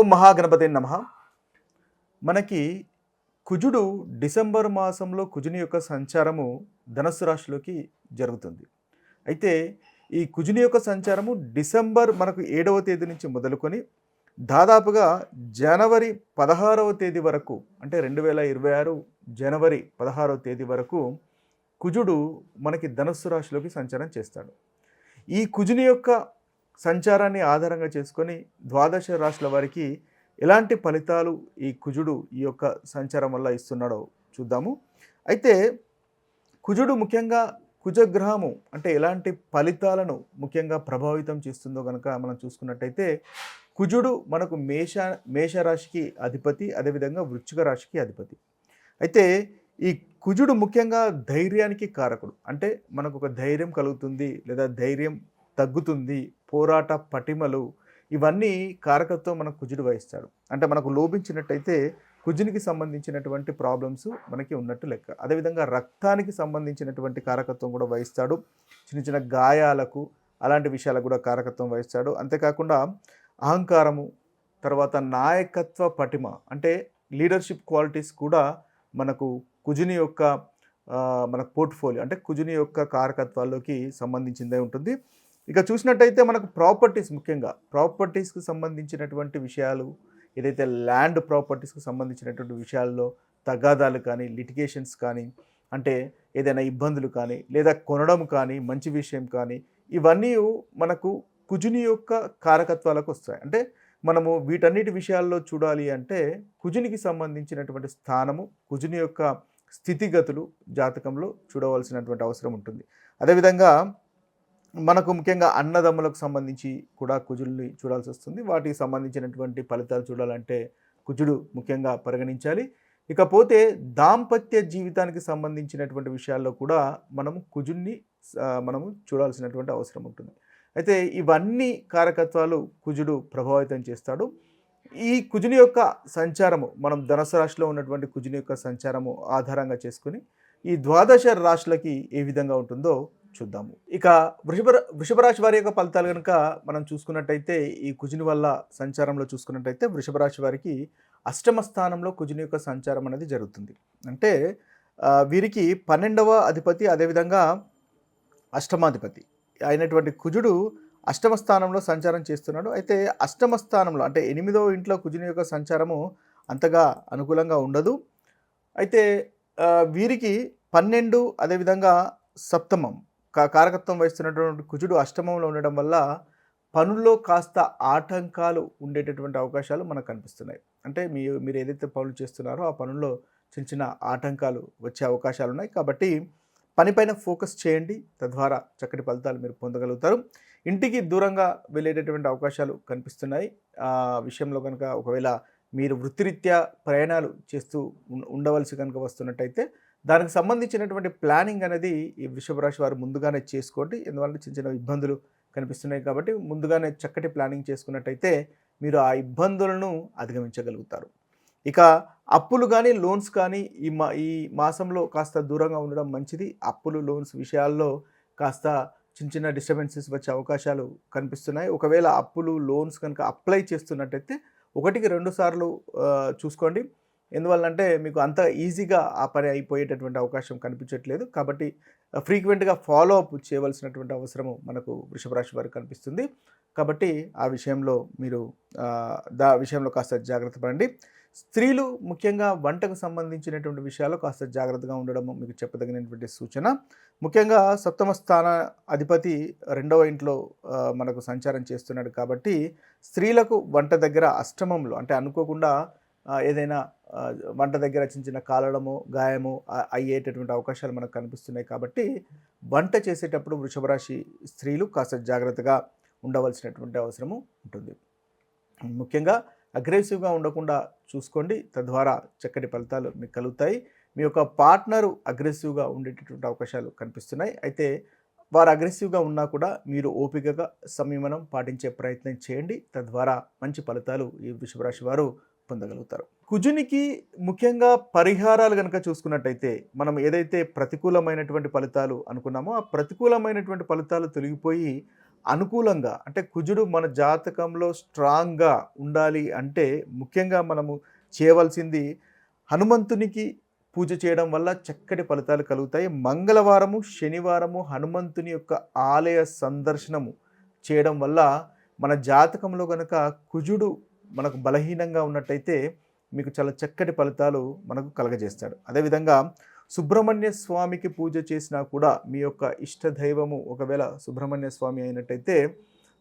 ఓం మహాగణపతి నమ. మనకి కుజుడు డిసెంబర్ మాసంలో కుజుని యొక్క సంచారము ధనస్సు రాశిలోకి జరుగుతుంది. అయితే ఈ కుజుని యొక్క సంచారము డిసెంబర్ మనకు ఏడవ తేదీ నుంచి మొదలుకొని దాదాపుగా జనవరి పదహారవ తేదీ వరకు అంటే రెండు వేల ఇరవై ఆరు జనవరి పదహారవ తేదీ వరకు కుజుడు మనకి ధనస్సు రాశిలోకి సంచారం చేస్తాడు. ఈ కుజుని యొక్క సంచారాన్ని ఆధారంగా చేసుకొని ద్వాదశ రాశుల వారికి ఎలాంటి ఫలితాలు ఈ కుజుడు ఈ యొక్క సంచారం వల్ల ఇస్తున్నాడో చూద్దాము. అయితే కుజుడు ముఖ్యంగా కుజగ్రహము అంటే ఎలాంటి ఫలితాలను ముఖ్యంగా ప్రభావితం చేస్తుందో కనుక మనం చూసుకున్నట్టయితే కుజుడు మనకు మేష మేషరాశికి అధిపతి అదేవిధంగా వృచ్చిక రాశికి అధిపతి. అయితే ఈ కుజుడు ముఖ్యంగా ధైర్యానికి కారకుడు. అంటే మనకు ఒక ధైర్యం కలుగుతుంది లేదా ధైర్యం తగ్గుతుంది పోరాట పటిమలు ఇవన్నీ కారకత్వం మనకు కుజుడు వహిస్తాడు. అంటే మనకు లోపించినట్టయితే కుజునికి సంబంధించినటువంటి ప్రాబ్లమ్స్ మనకి ఉన్నట్టు లెక్క. అదేవిధంగా రక్తానికి సంబంధించినటువంటి కారకత్వం కూడా వహిస్తాడు. చిన్న చిన్న గాయాలకు అలాంటి విషయాలకు కూడా కారకత్వం వహిస్తాడు. అంతేకాకుండా అహంకారము తర్వాత నాయకత్వ పటిమ అంటే లీడర్షిప్ క్వాలిటీస్ కూడా మనకు కుజుని యొక్క మన పోర్ట్ఫోలియో అంటే కుజుని యొక్క కారకత్వాల్లోకి సంబంధించిందే ఉంటుంది. ఇక చూసినట్టయితే మనకు ప్రాపర్టీస్ ముఖ్యంగా ప్రాపర్టీస్కి సంబంధించినటువంటి విషయాలు ఏదైతే ల్యాండ్ ప్రాపర్టీస్కి సంబంధించినటువంటి విషయాల్లో తగాదాలు కానీ లిటిగేషన్స్ కానీ అంటే ఏదైనా ఇబ్బందులు కానీ లేదా కొనడం కానీ మంచి విషయం కానీ ఇవన్నీ మనకు కుజుని యొక్క కారకత్వాలకు వస్తాయి. అంటే మనము వీటన్నిటి విషయాల్లో చూడాలి అంటే కుజునికి సంబంధించినటువంటి స్థానము కుజుని యొక్క స్థితిగతులు జాతకంలో చూడవలసినటువంటి అవసరం ఉంటుంది. అదేవిధంగా మనకు ముఖ్యంగా అన్నదమ్ములకు సంబంధించి కూడా కుజుల్ని చూడాల్సి వస్తుంది. వాటికి సంబంధించినటువంటి ఫలితాలు చూడాలంటే కుజుడు ముఖ్యంగా పరిగణించాలి. ఇకపోతే దాంపత్య జీవితానికి సంబంధించినటువంటి విషయాల్లో కూడా మనము కుజున్ని మనము చూడాల్సినటువంటి అవసరం ఉంటుంది. అయితే ఇవన్నీ కారకత్వాలు కుజుడు ప్రభావితం చేస్తాడు. ఈ కుజుని యొక్క సంచారము మనం ధనుసు రాశిలో ఉన్నటువంటి కుజుని యొక్క సంచారము ఆధారంగా చేసుకుని ఈ ద్వాదశ రాశులకి ఏ విధంగా ఉంటుందో చూద్దాము. ఇక వృషభ వృషభ రాశి వారి యొక్క ఫలితాలు కనుక మనం చూసుకున్నట్టయితే ఈ కుజుని వల్ల సంచారంలో చూసుకున్నట్టయితే వృషభ రాశి వారికి అష్టమ స్థానంలో కుజుని యొక్క సంచారం అనేది జరుగుతుంది. అంటే వీరికి పన్నెండవ అధిపతి అదేవిధంగా అష్టమాధిపతి అయినటువంటి కుజుడు అష్టమ స్థానంలో సంచారం చేస్తున్నాడు. అయితే అష్టమ స్థానంలో అంటే ఎనిమిదవ ఇంట్లో కుజుని యొక్క సంచారము అంతగా అనుకూలంగా ఉండదు. అయితే వీరికి పన్నెండు అదేవిధంగా సప్తమం కారకత్వం వహిస్తున్నటువంటి కుజుడు అష్టమంలో ఉండడం వల్ల పనుల్లో కాస్త ఆటంకాలు ఉండేటటువంటి అవకాశాలు మనకు కనిపిస్తున్నాయి. అంటే మీ మీరు ఏదైతే పనులు చేస్తున్నారో ఆ పనుల్లో చిన్న చిన్న ఆటంకాలు వచ్చే అవకాశాలు ఉన్నాయి. కాబట్టి పనిపైన ఫోకస్ చేయండి. తద్వారా చక్కటి ఫలితాలు మీరు పొందగలుగుతారు. ఇంటికి దూరంగా వెళ్ళేటటువంటి అవకాశాలు కనిపిస్తున్నాయి. ఆ విషయంలో కనుక ఒకవేళ మీరు వృత్తిరీత్యా ప్రయాణాలు చేస్తూ ఉండవలసి కనుక వస్తున్నట్టయితే దానికి సంబంధించినటువంటి ప్లానింగ్ అనేది ఈ వృషభరాశి వారు ముందుగానే చేసుకోండి. ఎందువల్ల చిన్న చిన్న ఇబ్బందులు కనిపిస్తున్నాయి కాబట్టి ముందుగానే చక్కటి ప్లానింగ్ చేసుకున్నట్టయితే మీరు ఆ ఇబ్బందులను అధిగమించగలుగుతారు. ఇక అప్పులు కానీ లోన్స్ కానీ ఈ మా ఈ మాసంలో కాస్త దూరంగా ఉండడం మంచిది. అప్పులు లోన్స్ విషయాల్లో కాస్త చిన్న చిన్న డిస్టర్బెన్సెస్ వచ్చే అవకాశాలు కనిపిస్తున్నాయి. ఒకవేళ అప్పులు లోన్స్ కనుక అప్లై చేస్తున్నట్టయితే ఒకటికి రెండు సార్లు చూసుకోండి. ఎందువల్లంటే మీకు అంత ఈజీగా ఆ పని అయిపోయేటటువంటి అవకాశం కనిపించట్లేదు. కాబట్టి ఫ్రీక్వెంట్గా ఫాలో అప్ చేయవలసినటువంటి అవసరము మనకు వృషభ రాశి వారికి కనిపిస్తుంది. కాబట్టి ఆ విషయంలో మీరు దా విషయంలో కాస్త జాగ్రత్త పడండి. స్త్రీలు ముఖ్యంగా వంటకు సంబంధించినటువంటి విషయాల్లో కాస్త జాగ్రత్తగా ఉండడం మీకు చెప్పదగినటువంటి సూచన. ముఖ్యంగా సప్తమ స్థాన అధిపతి రెండవ ఇంట్లో మనకు సంచారం చేస్తున్నాడు. కాబట్టి స్త్రీలకు వంట దగ్గర అష్టమంలో అంటే అనుకోకుండా ఏదైనా వంట దగ్గర చిన్న చిన్న కాలడము గాయము అయ్యేటటువంటి అవకాశాలు మనకు కనిపిస్తున్నాయి కాబట్టి వంట చేసేటప్పుడు వృషభ రాశి స్త్రీలు కాస్త జాగ్రత్తగా ఉండవలసినటువంటి అవసరము ఉంటుంది. ముఖ్యంగా అగ్రెసివ్గా ఉండకుండా చూసుకోండి. తద్వారా చక్కటి ఫలితాలు మీకు కలుగుతాయి. మీ యొక్క పార్ట్నరు అగ్రెసివ్గా ఉండేటటువంటి అవకాశాలు కనిపిస్తున్నాయి. అయితే వారు అగ్రెసివ్గా ఉన్నా కూడా మీరు ఓపికగా సంయమనం పాటించే ప్రయత్నం చేయండి. తద్వారా మంచి ఫలితాలు ఈ వృషభరాశి వారు పొందగలుగుతారు. కుజునికి ముఖ్యంగా పరిహారాలు కనుక చూసుకున్నట్టయితే మనం ఏదైతే ప్రతికూలమైనటువంటి ఫలితాలు అనుకున్నామో ఆ ప్రతికూలమైనటువంటి ఫలితాలు తొలగిపోయి అనుకూలంగా అంటే కుజుడు మన జాతకంలో స్ట్రాంగ్గా ఉండాలి అంటే ముఖ్యంగా మనము చేయవలసింది హనుమంతునికి పూజ చేయడం వల్ల చక్కటి ఫలితాలు కలుగుతాయి. మంగళవారము శనివారము హనుమంతుని యొక్క ఆలయ సందర్శనము చేయడం వల్ల మన జాతకంలో కనుక కుజుడు మనకు బలహీనంగా ఉన్నట్టయితే మీకు చాలా చక్కటి ఫలితాలు మనకు కలగజేస్తాడు. అదేవిధంగా సుబ్రహ్మణ్య స్వామికి పూజ చేసినా కూడా మీ యొక్క ఇష్ట దైవము ఒకవేళ సుబ్రహ్మణ్య స్వామి అయినట్టయితే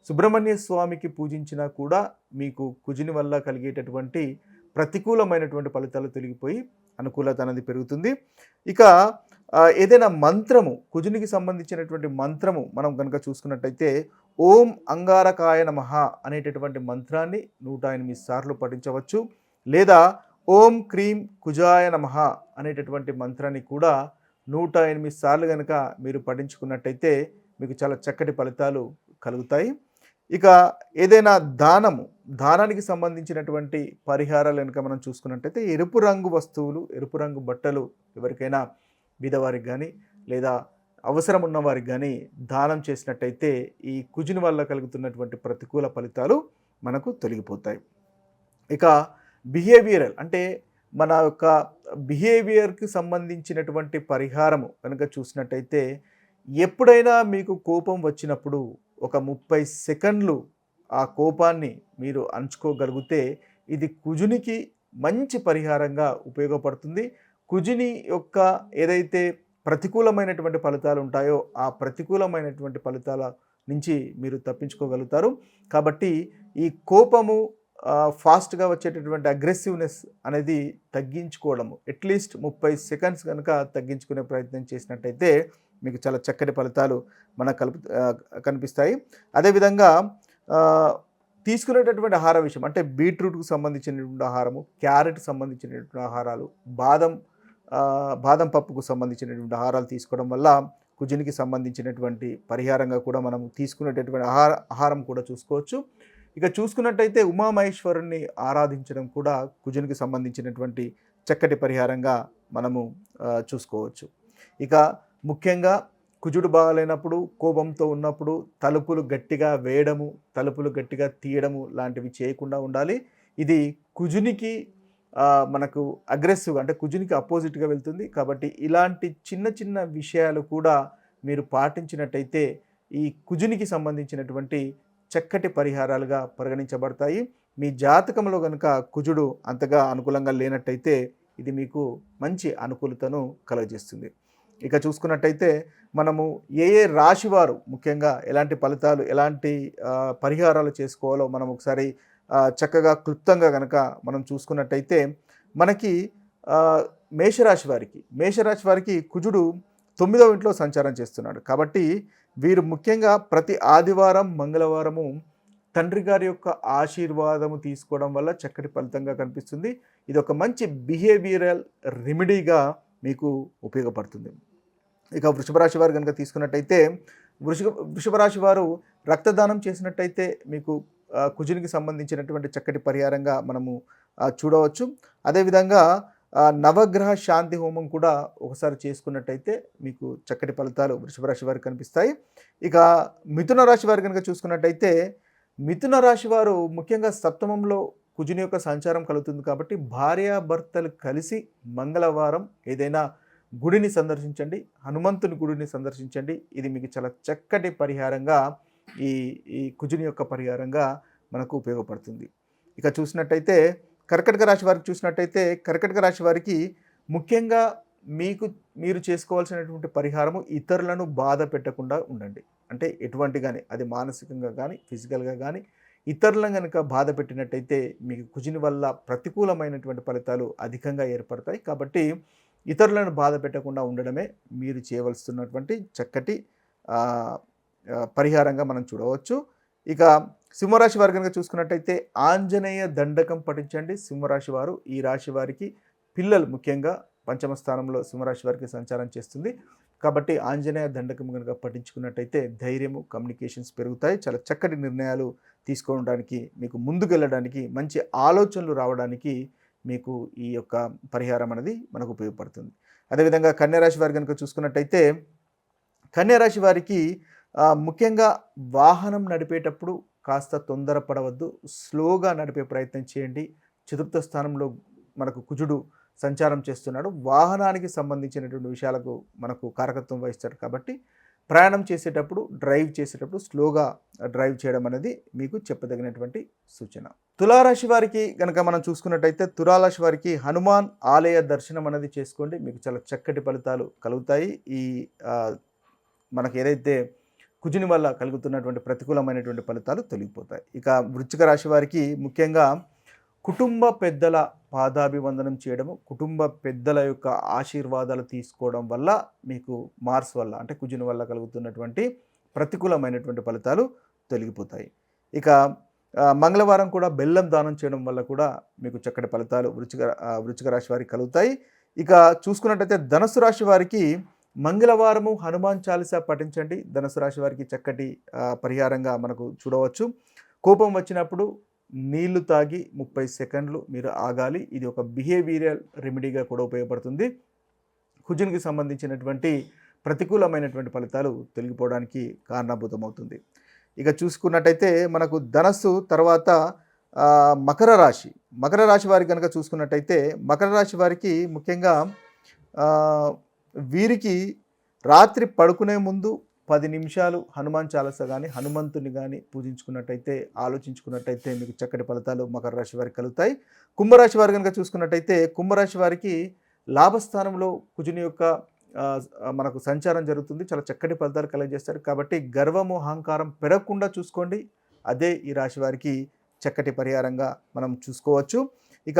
సుబ్రహ్మణ్య స్వామికి పూజించినా కూడా మీకు కుజుని వల్ల కలిగేటటువంటి ప్రతికూలమైనటువంటి ఫలితాలు తొలగిపోయి అనుకూలత అనేది పెరుగుతుంది. ఇక ఏదైనా మంత్రము కుజునికి సంబంధించినటువంటి మంత్రము మనం కనుక చూసుకున్నట్టయితే ఓం అంగారకాయ నమః అనేటటువంటి మంత్రాన్ని నూట ఎనిమిది సార్లు పఠించవచ్చు. లేదా ఓం క్రీం కుజాయ నమః అనేటటువంటి మంత్రాన్ని కూడా నూట ఎనిమిది సార్లు కనుక మీరు పఠించుకున్నట్టయితే మీకు చాలా చక్కటి ఫలితాలు కలుగుతాయి. ఇక ఏదైనా దానము దానానికి సంబంధించినటువంటి పరిహారాలు కనుక మనం చూసుకున్నట్టయితే ఎరుపు రంగు వస్తువులు ఎరుపు రంగు బట్టలు ఎవరికైనా బీదవారికి కానీ లేదా అవసరం ఉన్నవారికి కానీ దానం చేసినట్టయితే ఈ కుజుని వల్ల కలుగుతున్నటువంటి ప్రతికూల ఫలితాలు మనకు తొలగిపోతాయి. ఇక బిహేవియరల్ అంటే మన యొక్క బిహేవియర్కి సంబంధించినటువంటి పరిహారము కనుక చూసినట్టయితే ఎప్పుడైనా మీకు కోపం వచ్చినప్పుడు ఒక ముప్పై సెకండ్లు ఆ కోపాన్ని మీరు అంచుకోగలిగితే ఇది కుజునికి మంచి పరిహారంగా ఉపయోగపడుతుంది. కుజుని యొక్క ఏదైతే ప్రతికూలమైనటువంటి ఫలితాలు ఉంటాయో ఆ ప్రతికూలమైనటువంటి ఫలితాల నుంచి మీరు తప్పించుకోగలుగుతారు. కాబట్టి ఈ కోపము ఫాస్ట్గా వచ్చేటటువంటి అగ్రెసివ్నెస్ అనేది తగ్గించుకోవడము అట్లీస్ట్ ముప్పై సెకండ్స్ కనుక తగ్గించుకునే ప్రయత్నం చేసినట్టయితే మీకు చాలా చక్కటి ఫలితాలు మనకు కలుపు కనిపిస్తాయి. అదేవిధంగా తీసుకునేటటువంటి ఆహార విషయం అంటే బీట్రూట్కు సంబంధించినటువంటి ఆహారము క్యారెట్ సంబంధించినటువంటి ఆహారాలు బాదం బాదం పప్పుకు సంబంధించినటువంటి ఆహారాలు తీసుకోవడం వల్ల కుజునికి సంబంధించినటువంటి పరిహారంగా కూడా మనం తీసుకునేటటువంటి ఆహార ఆహారం కూడా చూసుకోవచ్చు. ఇక చూసుకున్నట్టయితే ఉమామహేశ్వరుణ్ణి ఆరాధించడం కూడా కుజునికి సంబంధించినటువంటి చక్కటి పరిహారంగా మనము చూసుకోవచ్చు. ఇక ముఖ్యంగా కుజుడు బాగాలేనప్పుడు కోపంతో ఉన్నప్పుడు తలుపులు గట్టిగా వేయడము తలుపులు గట్టిగా తీయడము లాంటివి చేయకుండా ఉండాలి. ఇది కుజునికి మనకు అగ్రెసివ్ అంటే కుజునికి అపోజిట్గా వెళ్తుంది. కాబట్టి ఇలాంటి చిన్న చిన్న విషయాలు కూడా మీరు పాటించినట్టయితే ఈ కుజునికి సంబంధించినటువంటి చక్కటి పరిహారాలుగా పరిగణించబడతాయి. మీ జాతకంలో కనుక కుజుడు అంతగా అనుకూలంగా లేనట్టయితే ఇది మీకు మంచి అనుకూలతను కలుగజేస్తుంది. ఇక చూసుకున్నట్టయితే మనము ఏ ఏ రాశివారు ముఖ్యంగా ఎలాంటి ఫలితాలు ఎలాంటి పరిహారాలు చేసుకోవాలో మనం ఒకసారి చక్కగా క్లుప్తంగా కనుక మనం చూసుకున్నట్టయితే మనకి మేషరాశి వారికి మేషరాశి వారికి కుజుడు తొమ్మిదవ ఇంట్లో సంచారం చేస్తున్నాడు. కాబట్టి వీరు ముఖ్యంగా ప్రతి ఆదివారం మంగళవారము తండ్రి గారి యొక్క ఆశీర్వాదము తీసుకోవడం వల్ల చక్కటి ఫలితంగా కనిపిస్తుంది. ఇది ఒక మంచి బిహేవియరల్ రెమెడీగా మీకు ఉపయోగపడుతుంది. ఇక వృషభరాశి వారు కనుక తీసుకున్నట్టయితే వృషభ వృషభరాశి వారు రక్తదానం చేసినట్టయితే మీకు కుజునికి సంబంధించినటువంటి చక్కటి పరిహారంగా మనము చూడవచ్చు. అదేవిధంగా నవగ్రహ శాంతి హోమం కూడా ఒకసారి చేసుకున్నట్టయితే మీకు చక్కటి ఫలితాలు వృషభ రాశి వారికి కనిపిస్తాయి. ఇక మిథున రాశి వారు కనుక చూసుకున్నట్టయితే మిథున రాశి వారు ముఖ్యంగా సప్తమంలో కుజుని యొక్క సంచారం కలుగుతుంది కాబట్టి భార్యాభర్తలు కలిసి మంగళవారం ఏదైనా గుడిని సందర్శించండి హనుమంతుని గుడిని సందర్శించండి. ఇది మీకు చాలా చక్కటి పరిహారంగా ఈ ఈ కుజుని యొక్క పరిహారంగా మనకు ఉపయోగపడుతుంది. ఇక చూసినట్టయితే కర్కటక రాశి వారికి చూసినట్టయితే కర్కటక రాశి వారికి ముఖ్యంగా మీకు మీరు చేసుకోవాల్సినటువంటి పరిహారము ఇతరులను బాధ పెట్టకుండా ఉండండి. అంటే ఎటువంటి కానీ అది మానసికంగా కానీ ఫిజికల్గా కానీ ఇతరులను కనుక బాధ పెట్టినట్టయితే మీకు కుజిని వల్ల ప్రతికూలమైనటువంటి ఫలితాలు అధికంగా ఏర్పడతాయి. కాబట్టి ఇతరులను బాధ పెట్టకుండా ఉండడమే మీరు చేయవలసినటువంటి చక్కటి పరిహారంగా మనం చూడవచ్చు. ఇక సింహరాశి వారు కనుక చూసుకున్నట్టయితే ఆంజనేయ దండకం పఠించండి. సింహరాశి వారు ఈ రాశి వారికి పిల్లలు ముఖ్యంగా పంచమ స్థానంలో సింహరాశి వారికి సంచారం చేస్తుంది. కాబట్టి ఆంజనేయ దండకం కనుక పఠించుకున్నట్టయితే ధైర్యము కమ్యూనికేషన్స్ పెరుగుతాయి. చాలా చక్కటి నిర్ణయాలు తీసుకోవడానికి మీకు ముందుకెళ్ళడానికి మంచి ఆలోచనలు రావడానికి మీకు ఈ యొక్క పరిహారం అనేది మనకు ఉపయోగపడుతుంది. అదేవిధంగా కన్యారాశి వారి కనుక చూసుకున్నట్టయితే కన్యారాశి వారికి ముఖ్యంగా వాహనం నడిపేటప్పుడు కాస్త తొందరపడవద్దు. స్లోగా నడిపే ప్రయత్నం చేయండి. చతుర్థ స్థానంలో మనకు కుజుడు సంచారం చేస్తున్నాడు. వాహనానికి సంబంధించినటువంటి విషయాలకు మనకు కారకత్వం వహిస్తాడు కాబట్టి ప్రయాణం చేసేటప్పుడు డ్రైవ్ చేసేటప్పుడు స్లోగా డ్రైవ్ చేయడం అనేది మీకు చెప్పదగినటువంటి సూచన. తులారాశి వారికి కనుక మనం చూసుకున్నట్టయితే తులారాశి వారికి హనుమాన్ ఆలయ దర్శనం అనేది చేసుకోండి. మీకు చాలా చక్కటి ఫలితాలు కలుగుతాయి. ఈ మనకు ఏదైతే కుజుని వల్ల కలుగుతున్నటువంటి ప్రతికూలమైనటువంటి ఫలితాలు తొలగిపోతాయి. ఇక వృచ్చిక రాశి వారికి ముఖ్యంగా కుటుంబ పెద్దల పాదాభివందనం చేయడము కుటుంబ పెద్దల యొక్క ఆశీర్వాదాలు తీసుకోవడం వల్ల మీకు మార్స్ వల్ల అంటే కుజుని వల్ల కలుగుతున్నటువంటి ప్రతికూలమైనటువంటి ఫలితాలు తొలగిపోతాయి. ఇక మంగళవారం కూడా బెల్లం దానం చేయడం వల్ల కూడా మీకు చక్కటి ఫలితాలు వృచ్చిక వృచ్చిక రాశి వారికి కలుగుతాయి. ఇక చూసుకున్నట్టయితే ధనుసు రాశి వారికి మంగళవారము హనుమాన్ చాలీసా పఠించండి. ధనుసు రాశి వారికి చక్కటి పరిహారంగా మనకు చూడవచ్చు. కోపం వచ్చినప్పుడు నీళ్ళు తాగి ముప్పై సెకండ్లు మీరు ఆగాలి. ఇది ఒక బిహేవియరల్ రెమెడీగా కూడా ఉపయోగపడుతుంది. కుజునికి సంబంధించినటువంటి ప్రతికూలమైనటువంటి ఫలితాలు తొలగిపోవడానికి కారణభూతమవుతుంది. ఇక చూసుకున్నట్టయితే మనకు ధనస్సు తర్వాత మకర రాశి. మకర రాశి వారికి కనుక చూసుకున్నట్టయితే మకర రాశి వారికి ముఖ్యంగా వీరికి రాత్రి పడుకునే ముందు పది నిమిషాలు హనుమాన్ చాలస కానీ హనుమంతుని కానీ పూజించుకున్నట్టయితే ఆలోచించుకున్నట్టయితే మీకు చక్కటి ఫలితాలు మకర రాశి వారికి కలుగుతాయి. కుంభరాశి వారు కనుక చూసుకున్నట్టయితే కుంభరాశి వారికి లాభస్థానంలో కుజుని యొక్క మనకు సంచారం జరుగుతుంది. చాలా చక్కటి ఫలితాలు కలగజేస్తారు. కాబట్టి గర్వము అహంకారం పెరగకుండా చూసుకోండి. అదే ఈ రాశి వారికి చక్కటి పరిహారంగా మనం చూసుకోవచ్చు. ఇక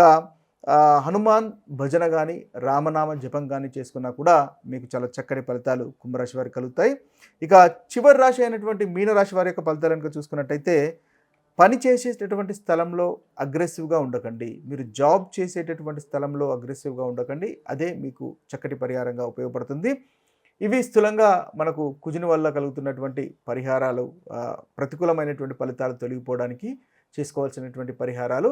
హనుమాన్ భజన కానీ రామనామ జపం కానీ చేసుకున్నా కూడా మీకు చాలా చక్కటి ఫలితాలు కుంభరాశి వారికి కలుగుతాయి. ఇక చివరి రాశి అయినటువంటి మీనరాశి వారి యొక్క ఫలితాలు కనుక చూసుకున్నట్టయితే పని చేసేటటువంటి స్థలంలో అగ్రెసివ్గా ఉండకండి. మీరు జాబ్ చేసేటటువంటి స్థలంలో అగ్రెసివ్గా ఉండకండి. అదే మీకు చక్కటి పరిహారంగా ఉపయోగపడుతుంది. ఇవి స్థూలంగా మనకు కుజుని వల్ల కలుగుతున్నటువంటి పరిహారాలు ప్రతికూలమైనటువంటి ఫలితాలు తొలగిపోవడానికి చేసుకోవాల్సినటువంటి పరిహారాలు.